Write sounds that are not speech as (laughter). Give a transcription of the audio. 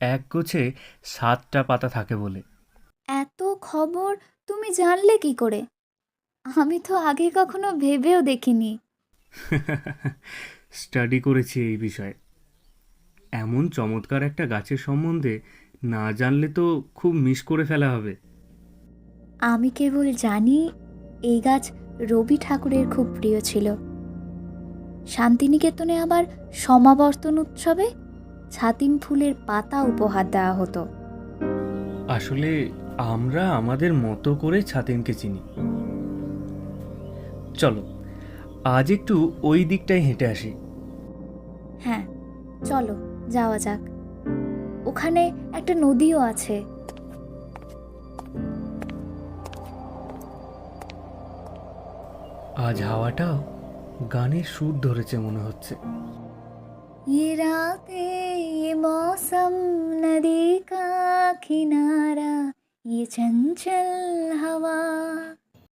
এক গোছে সাতটা পাতা থাকে বলে। এত খবর তুমি জানলে কি করে? আমি তো আগে কখনো ভেবেও দেখিনি। (laughs) স্টাডি করেছি এই বিষয়ে। এমন চমৎকার একটা গাছের সম্বন্ধে না জানলে তো খুব মিস করে ফেলা হবে। আমি কেবল জানি এই গাছ রবি ঠাকুরের খুব প্রিয় ছিল। শান্তিনিকেতনে আবার সমাবর্তন উৎসবে ছাতিম ফুলের পাতা উপহার দেওয়া হতো আসলে আমরা আমাদের মতো করে ছাতিনকে চিনি চলো আজ একটু ওই দিকটায় হেঁটে আসি হ্যাঁ চলো যাওয়া যাক ওখানে একটা নদীও আছে আজ হাওয়াটাও গানের সুর ধরেছে মনে হচ্ছে ये रातें ये मौसम नदी का किनारा ये चंचल